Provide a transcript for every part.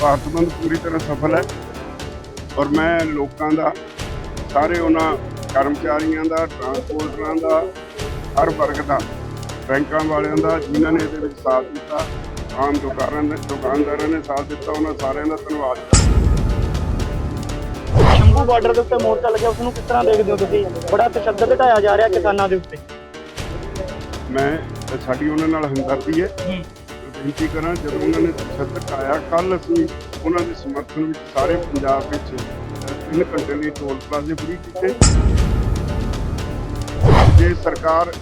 ਭਾਰਤ ਬੰਦ ਪੂਰੀ ਤਰ੍ਹਾਂ ਸਫਲ ਹੈ ਔਰ ਮੈਂ ਲੋਕਾਂ ਦਾ ਸਾਰੇ ਉਹਨਾਂ ਕਰਮਚਾਰੀਆਂ ਦਾ ਟਰਾਂਸਪੋਰਟਰਾਂ ਦਾ ਹਰ ਵਰਗ ਦਾ ਬੈਂਕਾਂ ਵਾਲਿਆਂ ਦਾ ਜਿਨ੍ਹਾਂ ਨੇ ਇਹਦੇ ਵਿੱਚ ਸਾਥ ਦਿੱਤਾ ਆਮ ਦੁਕਾਨਾਂ ਨੇ ਦੁਕਾਨਦਾਰਾਂ ਨੇ ਸਾਥ ਦਿੱਤਾ ਉਹਨਾਂ ਸਾਰਿਆਂ ਦਾ ਧੰਨਵਾਦ ਕਰਦਾ ਸ਼ੰਭੂ ਬਾਰਡਰ ਦੇ ਉੱਤੇ ਮੋਰਚਾ ਲੱਗਿਆ ਉਸ ਨੂੰ ਕਿਸ ਤਰ੍ਹਾਂ ਦੇਖਦੇ ਹੋ ਤੁਸੀਂ? ਬੜਾ ਤਸ਼ੱਦਦ ਢਾਇਆ ਜਾ ਰਿਹਾ ਕਿਸਾਨਾਂ ਦੇ ਉੱਤੇ। ਮੈਂ ਸਾਡੀ ਉਹਨਾਂ ਨਾਲ ਹਮਦਰਦੀ ਹੈ। ਬੇਨਤੀ ਕਰਾਂ ਜਦੋਂ ਉਹਨਾਂ ਨੇ ਤਸ਼ੱਦਦ ਆਇਆ ਕੱਲ ਅਸੀਂ ਉਹਨਾਂ ਦੇ ਸਮਰਥਨ ਵਿੱਚ ਸਾਰੇ ਪੰਜਾਬ ਵਿੱਚ ਤਿੰਨ ਘੰਟੇ ਲਈ ਟੋਲ ਪਲਾਜ਼ੇ ਫ੍ਰੀ ਕੀਤੇ। ਜੇ ਸਰਕਾਰ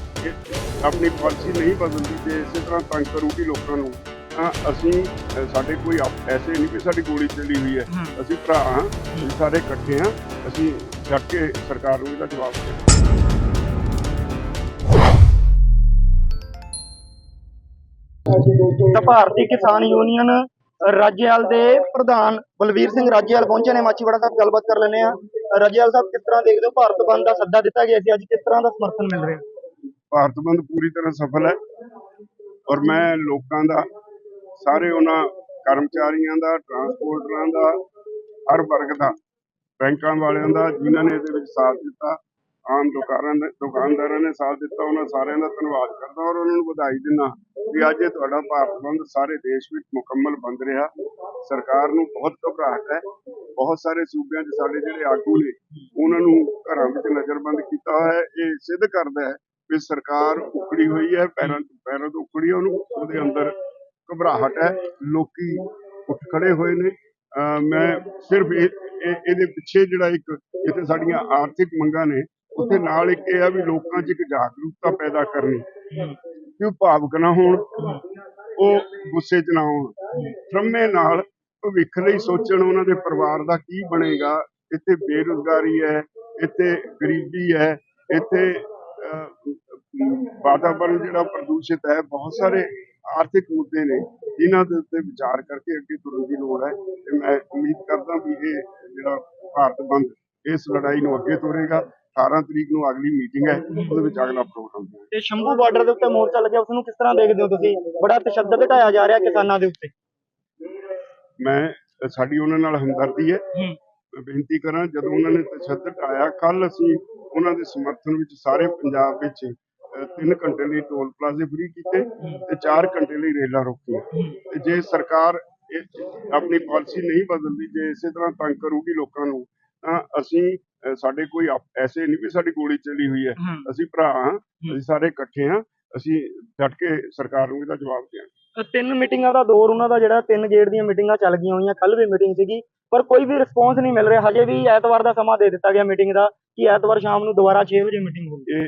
ਆਪਣੀ ਪਾਲਿਸੀ ਨਹੀਂ ਬਦਲਦੀ ਜੇ ਇਸੇ ਤਰ੍ਹਾਂ ਤੰਗ ਕਰੂਗੀ ਲੋਕਾਂ ਨੂੰ ਤਾਂ ਅਸੀਂ ਸਾਡੇ ਕੋਈ ਐਸੇ ਨਹੀਂ ਵੀ ਸਾਡੀ ਗੋਲੀ ਚੱਲੀ ਹੋਈ ਹੈ। ਅਸੀਂ ਭਰਾ ਹਾਂ ਸਾਰੇ ਇਕੱਠੇ ਹਾਂ ਅਸੀਂ ਡਟ ਕੇ ਸਰਕਾਰ ਨੂੰ ਇਹਦਾ ਜਵਾਬ ਦੇਵਾਂਗੇ ਤਾਂ ਭਾਰਤੀ ਕਿਸਾਨ ਯੂਨੀਅਨ ਰਾਜੇਵਾਲ ਦੇ ਪ੍ਰਧਾਨ ਬਲਵੀਰ ਸਿੰਘ ਰਾਜੇਵਾਲ ਪਹੁੰਚੇ ਨੇ। ਮਾਚੀਵਾੜਾ ਸਾਹਿਬ ਗੱਲਬਾਤ ਕਰ ਲੈਣੇ ਆ ਰਾਜੇਵਾਲ ਸਾਹਿਬ, ਕਿਸ ਤਰ੍ਹਾਂ ਦੇਖਦੇ ਹੋ? ਭਾਰਤ ਬੰਦ ਦਾ ਸੱਦਾ ਦਿੱਤਾ ਗਿਆ ਸੀ। ਅੱਜ ਕਿਸ ਤਰ੍ਹਾਂ ਦਾ ਸਮਰਥਨ ਮਿਲ ਰਿਹਾ? ਭਾਰਤ ਬੰਦ ਪੂਰੀ ਤਰ੍ਹਾਂ ਸਫਲ ਹੈ ਔਰ ਮੈਂ ਲੋਕਾਂ ਦਾ, ਸਾਰੇ ਉਹਨਾਂ ਕਰਮਚਾਰੀਆਂ ਦਾ ਟਰਾਂਸਪੋਰਟਰਾਂ ਦਾ, ਹਰ ਵਰਗ ਦਾ, ਬੈਂਕਾਂ ਵਾਲਿਆਂ ਦਾ, ਜਿਨ੍ਹਾਂ ਨੇ ਇਹਦੇ ਵਿੱਚ ਸਾਥ ਦਿੱਤਾ ਆਮ ਦੁਕਾਨਾਂ ਦੇ ਦੁਕਾਨਦਾਰਾਂ ਨੇ ਸਾਥ ਦਿੱਤਾ, ਉਹਨਾਂ ਸਾਰਿਆਂ ਦਾ ਧੰਨਵਾਦ ਕਰਦਾ ਔਰ ਉਹਨਾਂ ਨੂੰ ਵਧਾਈ ਦਿੰਦਾ ਵੀ ਅੱਜ ਇਹ ਤੁਹਾਡਾ ਭਾਰਤ ਬੰਦ ਸਾਰੇ ਦੇਸ਼ ਵਿੱਚ ਮੁਕੰਮਲ ਬੰਦ ਰਿਹਾ। ਸਰਕਾਰ ਨੂੰ ਬਹੁਤ ਘਬਰਾਹਟ ਹੈ। ਬਹੁਤ ਸਾਰੇ ਸੂਬਿਆਂ 'ਚ ਸਾਡੇ ਜਿਹੜੇ ਆਗੂ ਨੇ, ਉਹਨਾਂ ਨੂੰ ਘਰਾਂ ਵਿੱਚ ਨਜ਼ਰਬੰਦ ਕੀਤਾ ਹੋਇਆ ਹੈ। ਇਹ ਸਿੱਧ ਕਰਦਾ ਹੈ ਵੀ ਸਰਕਾਰ ਉਕੜੀ ਹੋਈ ਹੈ, ਪੈਰਾਂ ਪੈਰਾਂ ਤੋਂ ਉਕੜੀ ਉਹਨੂੰ ਉਹਦੇ ਅੰਦਰ ਘਬਰਾਹਟ ਹੈ। ਲੋਕੀ ਉੱਠ ਖੜੇ ਹੋਏ ਨੇ। ਮੈਂ ਸਿਰਫ ਇਹ ਇਹ- ਇਹਦੇ ਪਿੱਛੇ ਜਿਹੜਾ ਇੱਕ ਇੱਥੇ ਸਾਡੀਆਂ ਆਰਥਿਕ ਮੰਗਾਂ ਨੇ ਉੱਥੇ ਨਾਲ ਇੱਕ ਇਹ ਆ ਵੀ ਲੋਕਾਂ 'ਚ ਇੱਕ ਜਾਗਰੂਕਤਾ ਪੈਦਾ ਕਰਨੀ। ਕਿ ਉਹ ਭਾਵੁਕ ਨਾ ਹੋਣ ਉਹ ਗੁੱਸੇ 'ਚ ਨਾ ਹੋਣ। ਫਰਮੇ ਨਾਲ ਭਵਿੱਖ ਲਈ ਸੋਚਣ ਉਹਨਾਂ ਦੇ ਪਰਿਵਾਰ ਦਾ ਕੀ ਬਣੇਗਾ। ਇੱਥੇ ਬੇਰੁਜ਼ਗਾਰੀ ਹੈ ਇੱਥੇ ਗਰੀਬੀ ਹੈ ਇੱਥੇ ਵਾਤਾਵਰਣ ਜਿਹੜਾ ਪ੍ਰਦੂਸ਼ਿਤ ਹੈ ਬਹੁਤ ਸਾਰੇ ਆਰਥਿਕ ਮੁੱਦੇ ਨੇ। ਜਿਨ੍ਹਾਂ ਦੇ ਉੱਤੇ ਵਿਚਾਰ ਕਰਕੇ ਅੱਗੇ ਤੁਰਨ ਦੀ ਲੋੜ ਹੈ। ਤੇ ਮੈਂ ਉਮੀਦ ਕਰਦਾ ਵੀ ਇਹ ਜਿਹੜਾ ਭਾਰਤ ਬੰਦ ਇਸ ਲੜਾਈ ਨੂੰ ਅੱਗੇ ਤੋਰੇਗਾ। 18 ਤਰੀਕ ਨੂੰ ਅਗਲੀ ਮੀਟਿੰਗ ਹੈ ਉਹਦੇ ਵਿੱਚ ਅਗਲਾ ਪ੍ਰੋਗਰਾਮ ਹੈ ਤੇ ਸ਼ੰਭੂ ਬਾਰਡਰ ਦੇ ਉੱਤੇ ਮੋਰਚਾ ਲੱਗਿਆ ਉਸ ਨੂੰ ਕਿਸ ਤਰ੍ਹਾਂ ਦੇਖਦੇ ਹੋ ਤੁਸੀਂ? ਬੜਾ ਤਸ਼ੱਦਦ ਢਾਇਆ ਜਾ ਰਿਹਾ ਕਿਸਾਨਾਂ ਦੇ ਉੱਤੇ। ਮੈਂ ਸਾਡੀ ਉਹਨਾਂ ਨਾਲ ਹਮਦਰਦੀ ਹੈ। ਮੈਂ ਬੇਨਤੀ ਕਰਾਂ ਜਦੋਂ ਉਹਨਾਂ ਨੇ ਤਸ਼ੱਦਦ ਆਇਆ ਕੱਲ ਅਸੀਂ ਉਹਨਾਂ ਦੇ ਸਮਰਥਨ ਵਿੱਚ ਸਾਰੇ ਪੰਜਾਬ ਵਿੱਚ ਅ, ਤਿੰਨ ਘੰਟੇ ਲਈ ਟੋਲ ਪਲਾਜ਼ੇ ਫ੍ਰੀ ਕੀਤੇ ਤੇ 4 ਘੰਟੇ ਲਈ ਰੇਲਾਂ ਰੋਕੀਆਂ। ਤੇ ਜੇ ਸਰਕਾਰ ਆਪਣੀ ਪਾਲਿਸੀ ਨਹੀਂ ਬਦਲਦੀ ਜੇ ਇਸੇ ਤਰ੍ਹਾਂ ਤੰਗ ਕਰੂਗੀ ਲੋਕਾਂ ਨੂੰ ਤਾਂ ਅਸੀਂ ਸਾਡੇ ਕੋਈ ਐਸੇ ਨਹੀਂ ਵੀ ਸਾਡੀ ਗੋਲੀ ਚੱਲੀ ਹੋਈ ਹੈ। ਅਸੀਂ ਭਰਾ ਹਾਂ ਅਸੀਂ ਸਾਰੇ ਇਕੱਠੇ ਹਾਂ ਅਸੀਂ ਡਟ ਕੇ ਸਰਕਾਰ ਨੂੰ ਇਹਦਾ ਜਵਾਬ ਦੇਵਾਂਗੇ। ਤਿੰਨ ਮੀਟਿੰਗਾਂ ਦਾ ਦੌਰ ਉਹਨਾਂ ਦਾ ਜਿਹੜਾ ਤਿੰਨ ਗੇੜ ਦੀਆਂ ਮੀਟਿੰਗਾਂ ਚੱਲ ਗਈਆਂ ਹੋਈਆਂ ਕੱਲ ਵੀ ਮੀਟਿੰਗ ਸੀਗੀ ਪਰ ਕੋਈ ਵੀ ਰਿਸਪੌਂਸ ਨਹੀਂ ਮਿਲ ਰਿਹਾ। ਹਜੇ ਵੀ ਐਤਵਾਰ ਦਾ ਸਮਾਂ ਦੇ ਦਿੱਤਾ ਗਿਆ ਮੀਟਿੰਗ ਦਾ ਕਿ ਐਤਵਾਰ ਸ਼ਾਮ ਨੂੰ ਦੁਬਾਰਾ 6 ਵਜੇ ਮੀਟਿੰਗ ਹੋਊਗੀ। ਇਹ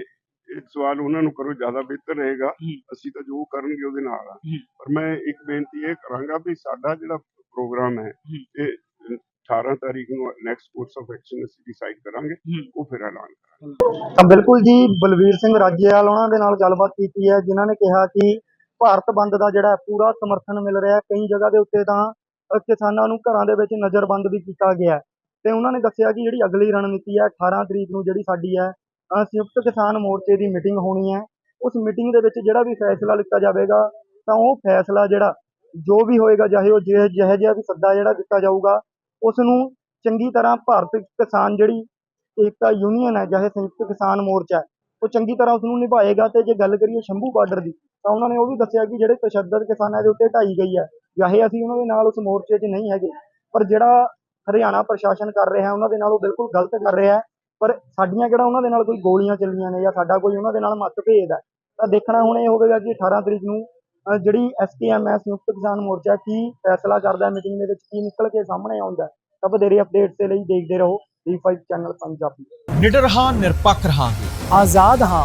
ਇਹ ਸਵਾਲ ਉਹਨਾਂ ਨੂੰ ਕਰੋ ਜ਼ਿਆਦਾ ਬਿਹਤਰ ਰਹੇਗਾ। ਅਸੀਂ ਤਾਂ ਜੋ ਕਰਨਗੇ ਉਹਦੇ ਨਾਲ ਆ। ਪਰ ਮੈਂ ਇੱਕ ਬੇਨਤੀ ਇਹ ਕਰਾਂਗਾ ਵੀ ਸਾਡਾ ਜਿਹੜਾ ਪ੍ਰੋਗਰਾਮ ਹੂੰ। ਇਹ 18 ਤਾਰੀਖ ਨੂੰ ਨੈਕਸਟ ਕੋਰਸ ਆਫ ਐਕਸ਼ਨ ਅਸੀਂ ਡਿਸਾਈਡ ਕਰਾਂਗੇ। ਉਹ ਫਿਰ ਐਲਾਨ ਕਰਾਂਗੇ। ਤਾਂ ਬਿਲਕੁਲ ਜੀ ਬਲਵੀਰ ਸਿੰਘ ਰਾਜੇਵਾਲ ਉਹਨਾਂ ਦੇ ਨਾਲ ਗੱਲਬਾਤ ਕੀਤੀ ਹੈ ਜਿਨ੍ਹਾਂ ਨੇ ਕਿਹਾ ਕਿ ਭਾਰਤ ਬੰਦ ਦਾ ਜਿਹੜਾ ਪੂਰਾ ਸਮਰਥਨ ਮਿਲ ਰਿਹਾ ਹੈ ਕਈ ਜਗ੍ਹਾ ਦੇ ਉੱਤੇ ਤਾਂ ਕਿਸਾਨਾਂ ਨੂੰ ਘਰਾਂ ਦੇ ਵਿੱਚ ਨਜ਼ਰਬੰਦ ਵੀ ਕੀਤਾ ਗਿਆ ਤੇ ਉਹਨਾਂ ਨੇ ਦੱਸਿਆ ਕਿ ਜਿਹੜੀ ਅਗਲੀ ਰਣਨੀਤੀ ਹੈ 18 ਤਰੀਕ ਨੂੰ ਜਿਹੜੀ ਸਾਡੀ ਹੈ ਸੰਯੁਕਤ ਕਿਸਾਨ ਮੋਰਚੇ ਦੀ ਮੀਟਿੰਗ ਹੋਣੀ ਹੈ। ਉਸ ਮੀਟਿੰਗ ਦੇ ਵਿੱਚ ਜਿਹੜਾ ਵੀ ਫੈਸਲਾ ਲਿੱਤਾ ਜਾਵੇਗਾ ਤਾਂ ਉਹ ਫੈਸਲਾ ਜਿਹੜਾ ਜੋ ਵੀ ਹੋਏਗਾ ਚਾਹੇ ਉਹ ਜਿਹੇ ਜਿਹੋ ਜਿਹਾ ਵੀ ਸੱਦਾ ਜਿਹੜਾ ਦਿੱਤਾ ਜਾਊਗਾ ਉਸ ਨੂੰ ਚੰਗੀ ਤਰ੍ਹਾਂ ਭਾਰਤ ਕਿਸਾਨ ਜਿਹੜੀ ਏਕਤਾ ਯੂਨੀਅਨ ਹੈ ਚਾਹੇ ਸੰਯੁਕਤ ਕਿਸਾਨ ਮੋਰਚਾ ਹੈ, ਉਹ ਚੰਗੀ ਤਰ੍ਹਾਂ ਉਸ ਨੂੰ ਨਿਭਾਏਗਾ ਤੇ ਜੇ ਗੱਲ ਕਰੀਏ ਸ਼ੰਭੂ ਬਾਰਡਰ ਦੀ, ਤਾਂ ਉਹਨਾਂ ਨੇ ਉਹ ਵੀ ਦੱਸਿਆ ਕਿ ਜਿਹੜੇ ਤਸ਼ੱਦਦ ਕਿਸਾਨਾਂ ਦੇ ਉੱਤੇ ਢਾਈ ਗਈ ਹੈ ਚਾਹੇ ਅਸੀਂ ਉਹਨਾਂ ਦੇ ਨਾਲ ਉਸ ਮੋਰਚੇ 'ਚ ਨਹੀਂ ਹੈਗੇ, ਪਰ ਜਿਹੜਾ ਹਰਿਆਣਾ ਪ੍ਰਸ਼ਾਸਨ ਕਰ ਰਿਹਾ, ਉਹਨਾਂ ਦੇ ਨਾਲ ਉਹ ਬਿਲਕੁਲ ਗਲਤ ਕਰ ਰਿਹਾ ਪਰ ਸਾਡੀਆਂ ਕਿਹੜਾ ਉਹਨਾਂ ਦੇ ਨਾਲ ਕੋਈ ਗੋਲੀਆਂ ਚੱਲੀਆਂ ਨੇ ਜਾਂ ਸਾਡਾ ਕੋਈ ਉਹਨਾਂ ਦੇ ਨਾਲ ਮਤਭੇਦ ਹੈ, ਤਾਂ ਦੇਖਣਾ ਹੁਣ ਇਹ ਹੋਵੇਗਾ ਕਿ 18 ਤਰੀਕ ਨੂੰ ਜਿਹੜੀ ਐਸਕੇਐਮ ਹੈ ਸੰਯੁਕਤ ਕਿਸਾਨ ਮੋਰਚਾ ਕੀ ਫੈਸਲਾ ਕਰਦਾ ਮੀਟਿੰਗ ਦੇ ਵਿੱਚ ਕੀ ਨਿਕਲ ਕੇ ਸਾਹਮਣੇ ਆਉਂਦਾ। ਤਾਂ ਵਧੇਰੇ ਅਪਡੇਟਸ ਦੇ ਲਈ ਦੇਖਦੇ ਰਹੋ D5 ਚੈਨਲ ਪੰਜਾਬੀ ਨਿਡਰ ਹਾਂ ਨਿਰਪੱਖ ਰਹਾਂਗੇ ਆਜ਼ਾਦ ਹਾਂ